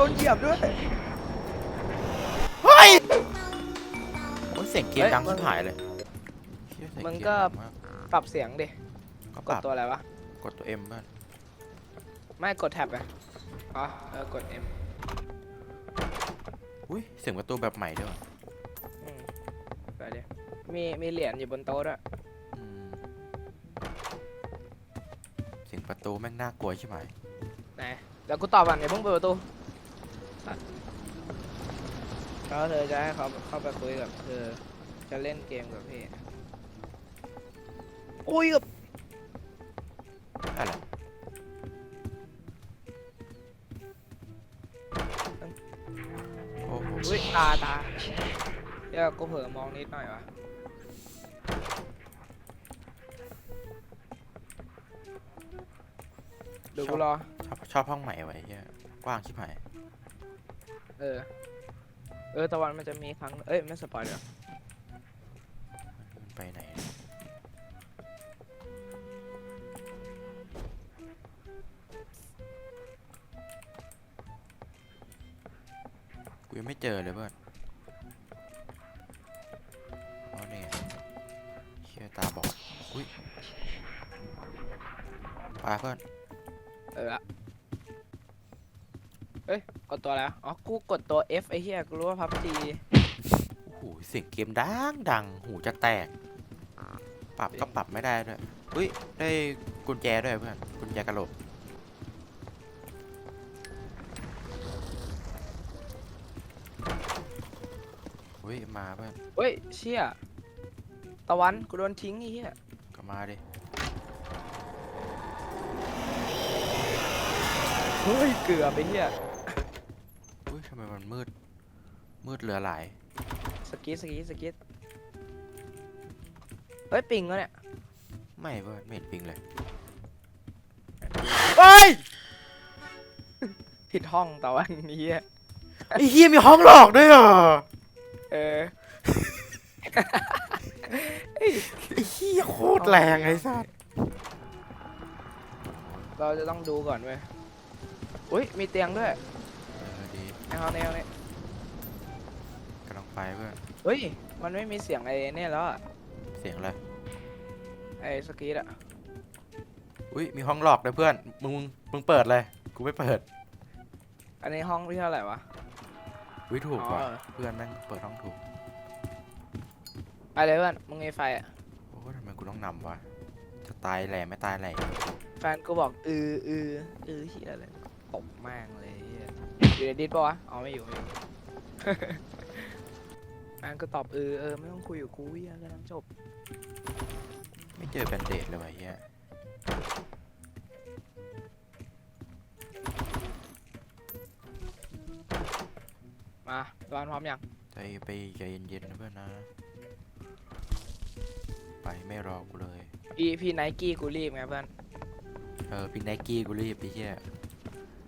โดนเหยียบด้วย เฮ้ยโอ้ยเสียงเกมเฮ้ยดังมึชิงบหายเลยเหี้ยเสียมึงเมก็ ดัมากปรับเสียงดิ ก็กปดรับตัวอะไรวะ กดตัวเอ็มบ้างไม่กดแท็บไงอ๋อ เออ กด M อุ้ยเสียงประตูแบบใหม่ด้วยว่ะอืมไปดิมีมีเหรียญอยู่บนโต๊ะด้วย อืมเสียงประตูแม่งน่ากลัวใช่ไหมไหน เดี๋ยวกูตอบก่อนอย่าเพิ่งเปิดประตู สัตว์แล้วเธอจะให้เขาเข้าไปคุยกับเธอ จะเล่นเกมกับพี่อุ้ยกับอะไรโอ้โหอุ้ยตาตาเดี๋ยวกูเผลอมองนิดหน่อยวะเดี๋ยวกูรอชอบชอบห้องใหม่ไว้เหี้ยกว้างชิบหาย เออ เออตะวันมันจะมีครั้ง เอ้ยไม่สปอยเดี๋ยวไปไหนกูยังไม่เจอเลยเพื่อนอ๋อนี่เชี่ยตาบอดอุ้ยไปเพื่อน ตัวแล้ว อ๋อ กูกดตัว F ไอ้เหี้ย กูรู้ว่าพับจีโอ้โหเสียงเกมดังดังหูจะแตก ปรับก็ปรับไม่ได้ด้วยอุ้ย ได้กุญแจด้วยเพื่อน กุญแจกระโหลกอุ้ย มาเพื่อน เฮ้ย เชี่ย ตะวัน กูโดนทิ้งไอ้เหี้ย ก็มาดิ เฮ้ย เกือบไอ้เหี้ยอุ้ยทำ ไมมันมืด มืดเหลือหลาย สกิดสกิดสกิดเฮ้ยปิงแล้วเนี่ยไม่เพื่อนไม่เห็นปิงเลยเฮ้ยผิดห้องตะวันไอ้เหี้ยไอ้เฮียมีห้องหลอกด้วยเหรอเออไอ้เฮียโคตรแรงไอ้สัสเราจะต้องดูก่อนเว้ยอุ้ยมีเตียงด้วยเออดี ในห้องนี้ห้องนี้กำลังไปเพื่อนเฮ้ย มันไม่มีเสียงไอ้เนี่ยแล้วอะเสียงอะไรไอ้สกีดอะอุ้ยมีห้องหลอกด้วยเพื่อนมึงมึงเปิดเลยกูไม่เปิดอันนี้ห้องที่เท่าไหร่วะ อุ้ยถูกอ๋อว่ะเพื่อนแม่งเปิดห้องถูกไปเลยเพื่อน มึงมีไฟอะโอ้ทำไมกูต้องนำวะจะตายแหล่ไม่ตายแหล่แฟนกูบอกอืออืออือเฮียอะไรตบแม่งเลยเฮีย อยู่ในดิสปะวะอ๋อไม่อยู่ไม่อยู่แฟนก็ตอบเออเออไม่ต้องคุยกับกูเฮียกำลังจบไม่เจอแบนเดดเลยวะเฮียมาร้านพร้อมยังใจไปใจเย็นๆนะเพื่อนนะ ไปไม่รอกูเลย พี่พี่ไนกี้กูรีบไงเพื่อน เออพี่ไนกี้กูรีบไปเฮีย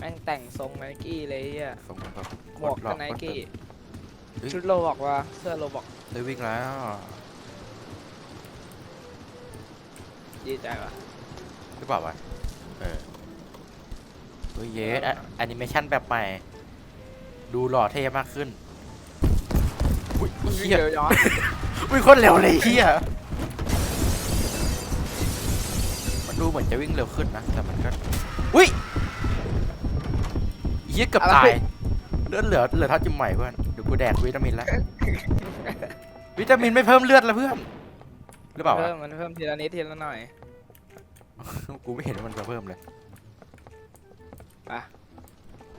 แม่งแต่งทรงไนกี้เลยเฮียส่งแบบหมวกหลก็อกไนโคตรกี้เฮ้ยชุดโลบอกว่าเสื้อโลบอกได้วิ่งแล้วดีใจว่ะหรือเปล่าวะเออเฮ้ยเยสอะแอนิเมชันแบบใหม่ ดูหล่อเท่มากขึ้นอุ้ยมึงเฮีวิ่งยเร็วย้อนอุ้ยโคตรเร็วเลยเฮียมันดูเหมือนจะวิ่งเร็วขึ้นนะ แต่มันก็อุ้ย เฮียเกือบตายเลือดเหลือเหลือเท่าจิ้มใหม่เพื่อนเดี๋ยวกูแดกวิตามินแล้ว วิตามินไม่เพิ่มเลือดแล้วเพื่อนหรือเปล่าวะเพิ่มมันเพิ่มทีละนิดทีละหน่อยกูไม่เห็นว่ามันจะเพิ่มเลยไป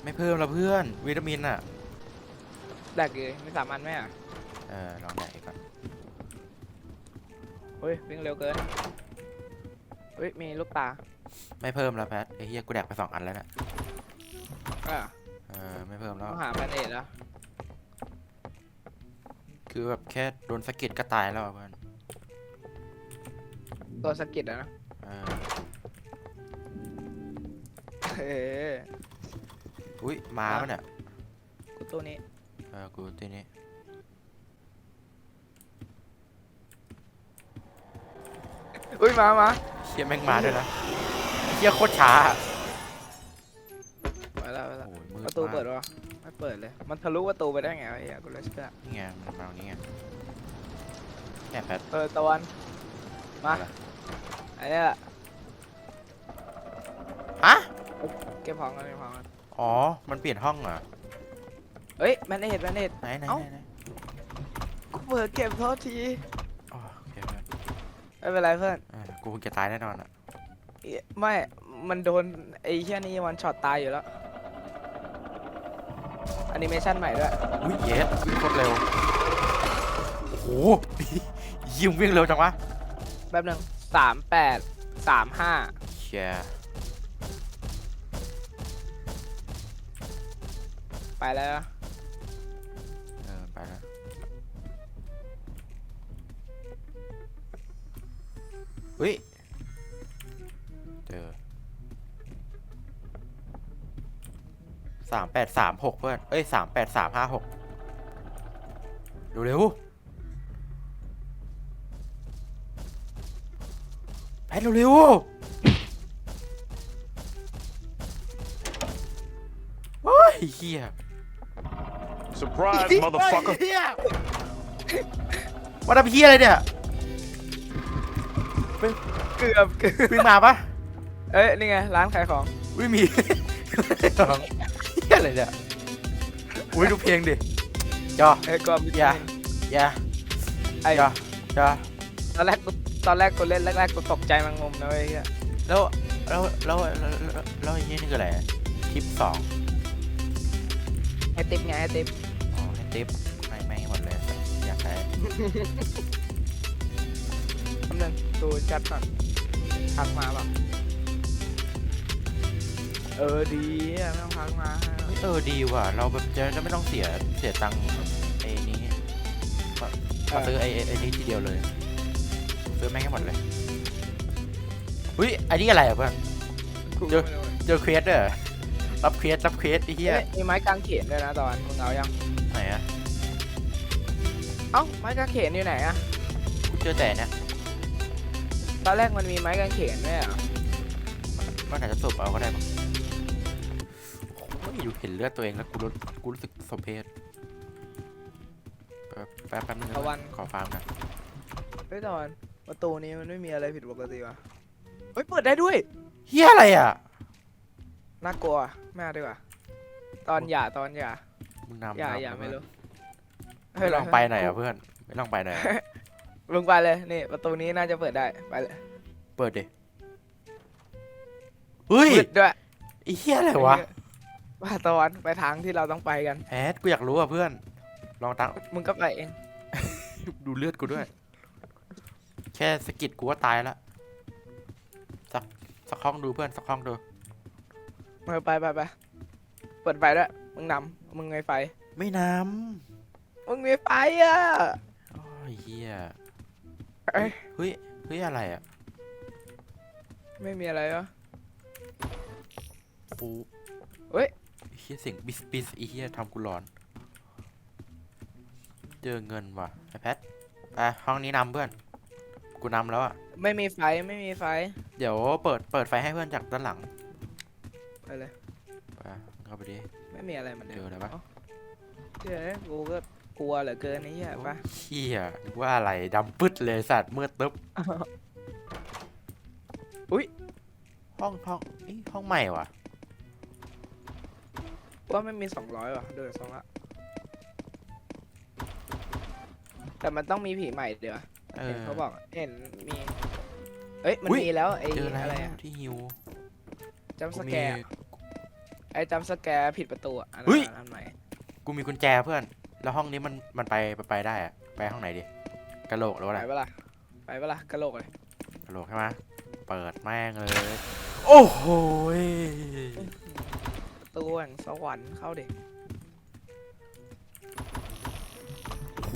ไม่เพิ่มแล้วเพื่อน วิตามินอะแดกเลยไม่สามอันไหมอะเออลองแดกอีกก่อนเฮ้ยวิ่งเร็วเกินเฮ้ยมีลูกตา ไม่เพิ่มแล้วแพทไอ้เฮียกูแดกไปสองอันแล้วน่ะ อะเออไม่เพิ่มแล้ว ต้องหาแบนเอดแล้วคือแบบแค่โดนสะกิดก็ตายแล้วอะเพื่อนตัวสะกิดอะนะเออเอออุ้ยมาปะเนี่ย กูตัวนี้เออ กูที่นี่อุ้ยมามาเฮียแม่งมาด้วยนะเฮียโคตรช้า มืดประตูมากเปิดวะไม่เปิดเลย มันทะลุประตูไปได้ไงวะไอ้เหี้ยกูเลยเชื่อนี่ไงมันมาตรงนี้ไงแค่แพทเออตะวัน มาอะไรไอ้เนี่ยฮะเก็บของกันเก็บของกันอ๋อ มันเปลี่ยนห้องเหรอเฮ้ยแมนเนตแมนเนตไหนไหนเอ้า ไหนไหนกูเปิดเก็บโทษทีอ๋อโอเคเพื่อนไม่เป็นไรเพื่อนเออกูคงจะตายแน่นอนอะ เอ๊ะไม่ มันโดนไอ้เหี้ยนี่วันช็อตตายอยู่แล้วแอนิเมชันใหม่ด้วยอุ้ยเยสวิ่งโคตรเร็ว โอ้โห ยิงวิ่งเร็วจังวะแป๊บหนึ่งสามแปดสามห้าเชียไปแล้วนะเออไปแล้วอุ้ย เจอ สามแปดสามหกเพื่อน เอ้ยสามแปดสามห้าหกดูเร็วแพทเร็วๆโอ้ยเฮีย Surprise, เฮ้ย motherfucker. เฮียมาทำเฮียอะไรเนี่ยเกือบเกือบเพิ่งมาปะเอ้ย นี่ไง ร้านขายของไม่มี ของเฮีย อะไรเนี่ยอุ้ยดูเพลงดิจอเอ้ยก็มีอย่าอย่าไอ้จอจอตอนแรกกูตอนแรกกูเล่นแรกๆกูตกใจแมันงมนะเว้ยเหี้ยแล้วแล้วแล้วแล้วแล้วแล้วไอ้เฮียนี่คืออะไรคลิปสองให้ติ๊บไงให้ติ๊บอ๋อให้ติ๊บไม่ไม่หมดเลยอยากได้คำนึงดูแชทก่อนทักมาเปล่ะเออดีอะไม่ต้องทักมา เฮ้ยเออดีว่ะ เราแบบจะจะไม่ต้องเสียเสียตังค์ไอ้นี้ก็ก็ซื้อไอ้ไอ้ไอ้นี้ทีเดียวเลย ซื้อแม่งให้หมดเลยอุ้ยไอ้นี่อะไรอะเพื่อนกูเดี๋ยวไม่รู้เจอเควสเด้อรับเควสรับเควสไอ้เหี้ยเอ้ยมีไม้กางเขนด้วยนะตอนมึงเอายังไหนอะเอ้าไม้กางเขนอยู่ไหนอะกูเจอแต่เนี่ยตอนแรกมันมีไม้กางเขนด้วยเหรอก็อาจจะสูบเอาก็ได้มั้งโอ้ยอยู่เห็นเลือดตัวเองแล้วกูรู้กูรู้สึกสมเพชแป๊บแป๊บแป๊บนึงนะตะวัน ขอฟังหน่อยเฮ้ยตอนประตูนี้มันไม่มีอะไรผิดปกติวะเฮ้ยเปิดได้ด้วยเฮียอะไรอะ น่ากลัวไม่เอาดีกว่าตอนอย่าตอนอย่ามึงนำอย่านำอย่านะไม่รู้เพื่อนไม่ลองไปหน่อยอะเพื่อน ไม่ลองไปหน่อยอะมึงไปเลยนี่ประตูนี้น่าจะเปิดได้ไปเลยเปิดดิเฮ้ยมืดด้วยไอ้เฮียอะไรวะ ว่าตอนไปทางที่เราต้องไปกัน แอดกูอยากรู้อะเพื่อน ลองตั้งมึงก็ไปเอง ดูเลือดกูด้วย แค่สะกิดกูว่าตายละสักสักห้องดูเพื่อนสักห้องดูมึงไปไปไปเปิดไฟด้วยมึงนำมึงไงไฟ ไม่น้มึงมีไฟอะำโอ้ยเฮียเอ้ยเฮ้ยเฮ้ยอะไรอะไม่มีอะไรวะปูเฮ้ย เฮียเสียงบิสบิสอีเฮียทำกูร้อน เจอเงินว่ะไอแพทไปห้องนี้นำเพื่อน กูนำแล้วอะไม่มีไฟไม่มีไฟเดี๋ยวเปิดเปิดไฟให้เพื่อนจากด้านหลังไปเลยไปเข้าไปดิ ไม่มีอะไรเหมือนเดิเจมออะไรปะเดี๋ยวกูก็กลัวเหลือเกินนี่เหี้ยปะเฮียนึกว่าอะไรดำปึ๊ดเลยสัตว์มืดตึ๊บอุ๊ยห้องห้องเอ้ยห้องใหม่ว่ะ ว่าไม่มีสองร้อยว่ะเดือดสองละแต่มันต้องมีผีใหม่เดี๋ยวเอเห็อนเขาบอกเห็นมีเอ้ยมันอุ๊ยมีแล้วไอ้เจออะไรอะไรอะที่ฮิวจัมกูสมีแกร์ไอ้จัมสแกร์ผิดประตูอะอันเฮ้นั้นย อันใหม่กูมีกุญแจเพื่อน แล้วห้องนี้มันมันไปไปไปได้อะไปห้องไหนดิกะโหลกหรือว่าไปอะไรปะล่ะไปปะล่ะกะโหลกเลยกะโหลกใช่ไหมเปิดแม่งเลย โอ้โหยประ ตูแห่งสวรรค์เข้าดิโห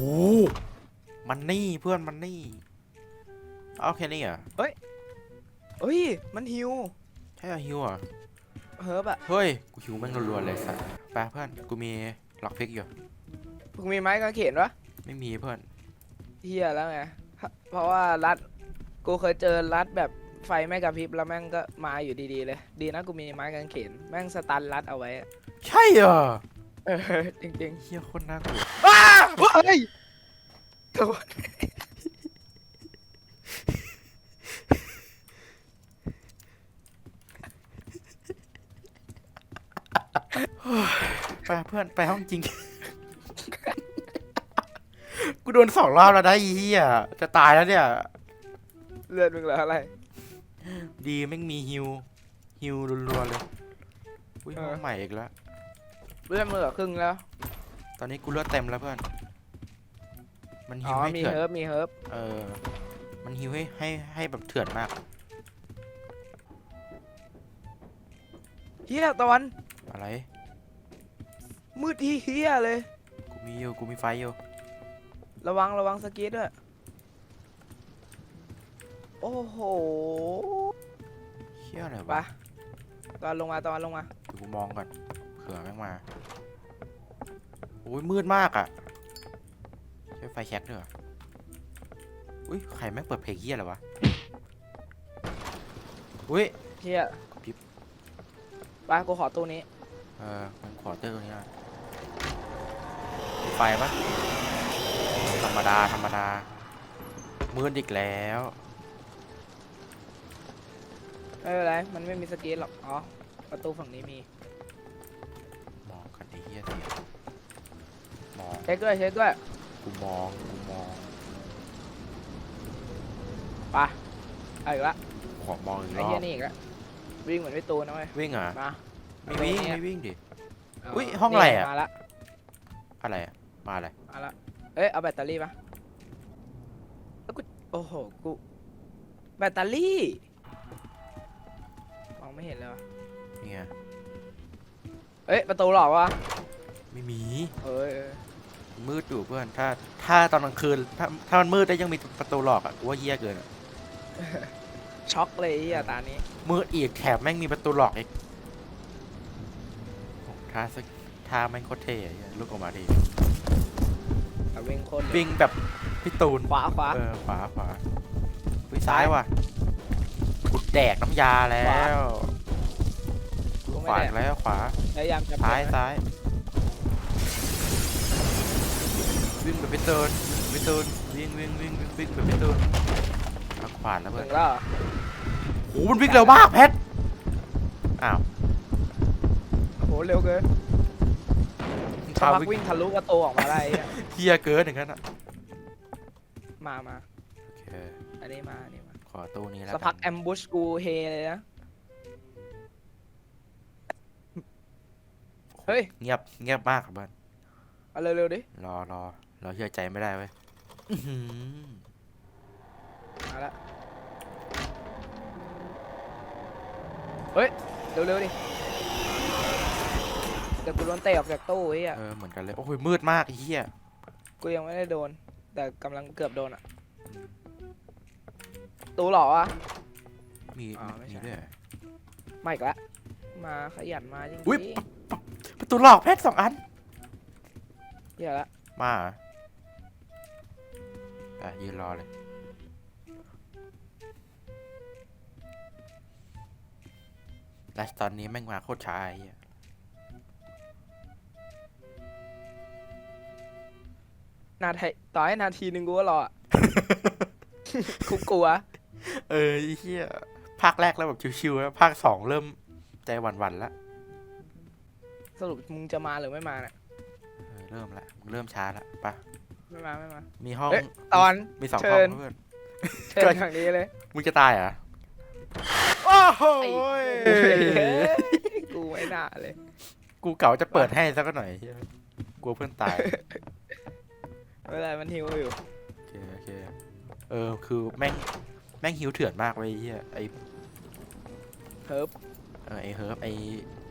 มันนี่เพื่อนมันนี่เอาแค่นี้เหรอเอ้ย มันฮิว ใช่เหรอฮิวเหรอะเฮิร์บอะเฮ้ย กูฮิวแม่งรัวๆเลยสัตว์ไปเพื่อน กูมีล็อกพิกอยู่มึงมีไม้กางเขนปะไม่มีเพื่อนเฮียแล้วไง เพราะว่ารัด กูเคยเจอรัดแบบ ไฟไม่กระพริบแล้วแม่งก็มาอยู่ดีๆเลย ดีนะกูมีไม้กางเขนแม่งสตันรัดเอาไว้อะใช่เหรอเออจริงเฮียโคนน่ากลัวๆอ้าเฮ้ยโดนไปเพื่อนไปห้องจริง กูโดนสองรอบแล้วนะไอ้เฮียจะตายแล้วเนี่ย เลือดมึงเหลืออะไร ดีแม่งมีฮิวฮิวรัวๆเลยอุ้ยเอห้อองใหม่อีกแล้ว เลือดมึงเหลือครึ่งแล้ว ตอนนี้กูเลือดเต็มแล้วเพื่อน มันอ๋ฮิอ วให้มีเถื่อน เฮิร์บมีเฮิร์บเออ มันฮิวให้ให้ให้แบบเถื่อนมาก เฮียตะวัน อะไร มืดที่เฮียเลย กูมีอยู่กูมีไฟอยู่ระวังระวังสกีดด้วย โอ้โห เชี่ยอะไรไปวะตอนลงมาตอนลงมา เดี๋ยวกูมองก่อนเผื่อแม่งมาโอ้ยมืดมากอะใช้ไฟแช็กด้วยเหรออุ้ยใครแม่งเปิดเพลงเฮียอะไรวะอุ้ย เฮียกระพริบไปกูขอตู้นี้ เออผมขอเตอร์ตรงนี้หน่อยมีไฟปะธรรมดาธรรมดามืดอีกแล้ว ไม่เป็นไร มันไม่มีสกีดหรอก อ๋อ ประตูฝั่งนี้มี มองกันไอ้เหี้ยเสียมอง เช็คด้วย เช็คด้วยกูมอง กูมองไปเอาอีกละขอมองอีกรไอ้อเฮียบนี่อีกละวิ่งเหมือนพี่ตูนนะเว้ย วิ่งเหรอะมาไม่วิ่งตรงนี้ไม่วิ่งดิ เาอุ๊ยห้องอะไรอะนี่มาละอะไรอะมาอะไร มาละเอ้ย เอาแบตเตอรี่ปะเอ้ยกู โอ้โห กู แบตเตอรี่มอง ไม่เห็นเลยวะนี่ไงเอ้ยประตูหลอกวะไม่มี เอ้ยเอ้ยมืดอยู่เพื่อน ถ้า ถ้าตอนกลางคืน ถ้า ถ้ามันมืดแล้วยังมีประตูหลอกอะกูว่าเหี้ยเกินอะช็อกเลยไอ้เฮียตานี้มืดอีกแถบแม่งมีประตูหลอกอีกโอ้ท่าสักท่าแม่งโคตรเท่อะเหี้ยลุกออกมาดิแต่วิ่งโคนวิ่งแบบพี่ตูนขวาขวา เออขวาขวาอุ้ยซ้ายว่ะกู แดกน้ำยาแล้ขวาวกูไม่ขวาได้อีกแล้วขวาพยายามจะซ้ายเปลี่นซ้ายวิ่งแบบพี่ตูนพี่ตูนวิ่งวิ่งวิ่งวิ่งวิ่งแบบพี่ตูนทางขวาแล้วถึเพื่อนงแล้วเหรอโอ้โหมันวิ่งเร็วมากแพทอ้าวโอ้โหเร็วเกินสตามักวิ่งวิ่งทะลุประตูออกมาได้ไอ้เหี้ยเฮียเกินอย่างนั้นอะมามาโอเคอันนี้มา อันนี้มาขอตู้นี้แล้วสักพักแอมบูชกูเฮเลยนะ เฮ้ย เงียบเงียบมากครับเพื่อนเอาเร็วๆดิ รอรอเราเชื่อใจไม่ได้เว้ยอื้อหือมาละเฮ้ย เร็วๆดิเดี๋ยวกูโดนเตะออกจากตู้ไอ้เหี้ยเออเหมือนกันเลย โอ้ยมืดมากไอ้เฮียกูยังไม่ได้โดน แต่กำลังเกือบโดนอะ ตู้หรอวะ มีอ๋อไม่มีใช่ ด้วยเหรอมาอีกละมาขยันมาจริงอุ๊ยๆประตูหลอกแพทสองอันเหี้ยละมาเหรออะยืนรอเลยและตอนนี้แม่งมาโคตรช้าไอ้เหี้ยนาทีต่อให้นาทีหนึ่งกูก็รออะ กูกลัว เออไอ้เหี้ยภาคแรกแล้วแบบชิวๆแล้วภาคสองเริ่มใจหวั่นๆแล้วสรุปมึงจะมาหรือไม่มาเนี่ยเออเริ่มละมึงเริ่มช้าละไปะไม่มาไม่มา มีห้องเอ้ยตอน มีสองเชิห้องญ เพื่อน เชิญทางนี้เลยมึงจะตายเหรอโอ้โหไอ้กูไม่น่าเลย กูเก่าจะเปิดให้สักหน่อยเหี้ยกลัวเพื่อนตาย ไม่เป็นไรมันหิวอยู่โอเคโอเค เออ คือแม่ง แม่งหิวเถื่อนมากเว้ยไอ้เฮียไอเฮิร์บเออไอเฮิร์บไอ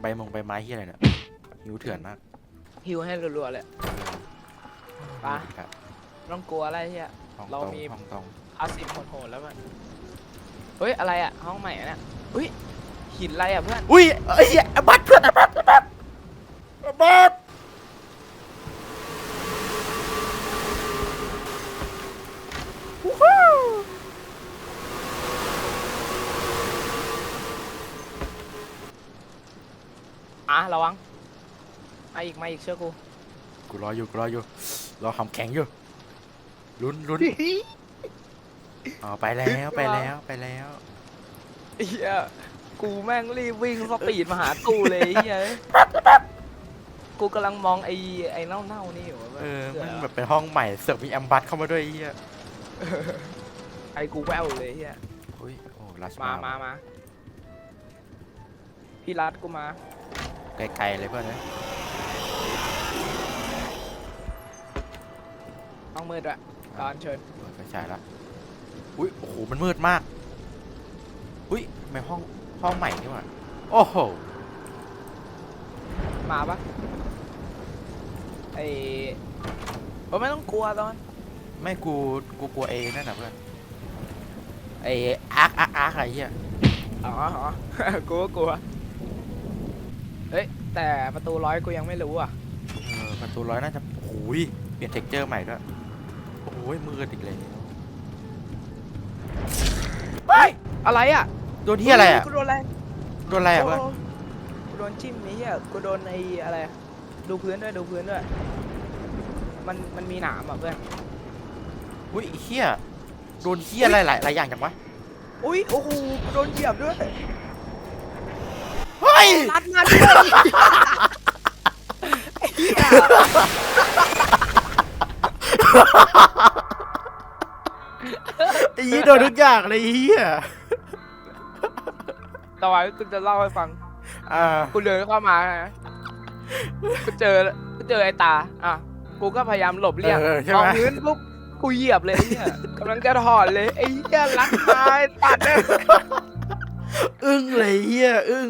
ใบมงใบไม้เฮียอะไรเนี่ยหิวเถื่อนมากหิวให้รัวๆเลยไปครับไม่ต้องกลัวอะไรเฮียห้องเราตรงมี ห้องตรงเอาสิบโหดๆแล้วมันเฮ้ยอะไรอะห้องใหม่อะเนี่ยอุ้ยหินอะไรอะเพื่อนอุ้ยไอ้เหี้ยไอ้บัตเพื่อนไอ้บัตไอ้บัตไอ้บัตวู้ฮู้ อะ ระวังมาอีกมาอีกเชื่อกูกูรออยู่กูรออยู่รอคำแข็งอยู่ลุ้นลุ้นอ๋อไปแล้วไปแล้วไปแล้วเฮียกูแม่งรีบวิ่งสปีดมาหากูเลยเฮียกูกำลังมองไอ้ไอ้เน่าๆนี่อยู่ว่าเออผื่มันแบบเป็นห้องใหม่เสือกมีแอมบัสเข้ามาด้วยไอ้เฮียไอ้กูแววเลยเฮีย อุ้ยโอ้ลัชมามามา พี่รัดกูมา ไกลๆเลยเพื่อนเลยต้องมืดด้วยตอนเชิญเปิดไฟฉายละอุ้ยโอ้โหมันมืดมาก อุ้ยทำไม่ห้องห้องใหม่นี่หว่าโอ้โหมาปะไอ้โอ้ไม่ต้องกลัวตอน ไม่กูกูกลัวเอนั่นน่ะเพื่อนไออาร์คอาร์คอาร์คอะไรเฮียอ๋ออ๋อ กูก็กลัวเฮ้ย แต่ประตูร้อยกูยังไม่รู้อะเออประตูร้อยน่าจะโอ้ยเปลี่ยนเท็กเจอร์ใหม่ด้วยโอ้ยมืดอีกเลยเฮ้ยอะไรอะโดนที่อะไรอะกูโดนอะไรโดนอะไรอะเพื่อนโกูโดนจิ้มนี้อะกูโดนไอ้อะไร ดูพื้นด้วยดูพื้นด้วย มันมันมีหนามอะเพื่อนอุ้ยไอ้เฮียโดนเฮียอะไรหลายหลายอย่างจังวะอุ้ยโอ้โหกูโดนเหยียบด้วย เฮ้ยรัดมาด้วยไอ้เหี้ยไอ้เหี้ยโดนทุกอย่างเลยไอ้เฮียต่อไปกูจะเล่าให้ฟัง อ่า กูเดินเข้ามานะกูเจอกูเจอไอ้ตา อะ กูก็พยายามหลบเลี่ยงเออใช่มไหองมพื้นปุ๊บ กูเหยียบเลยไอ้เนี่ยกำลังจะถอดเลย ไอ้เหี้ยรักตายตัดเลยอึ้งเลยเฮียอึ้ง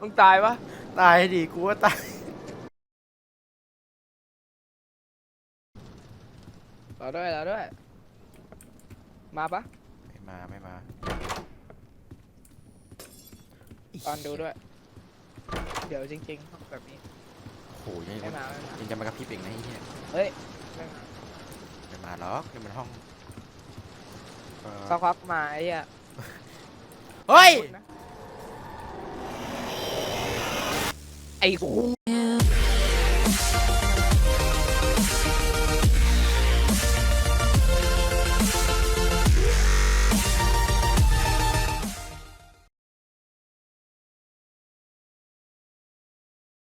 มึงตายปะตายดิกูว่าตายรอด้วยรอด้วย มาปะไม่มาไม่มาตอนดูด้วย เดี๋ยวจริงๆต้องแบบนี้ โอ้โหยังไม่มาไม่มา ยังจะมากระพริบอีกนะไอ้เฮียเฮ้ยไม่มาไม่มาหรอกนี่มันห้องเอ่อสักพักมาไอ้เหี้ยเฮ้ย ไอ้กู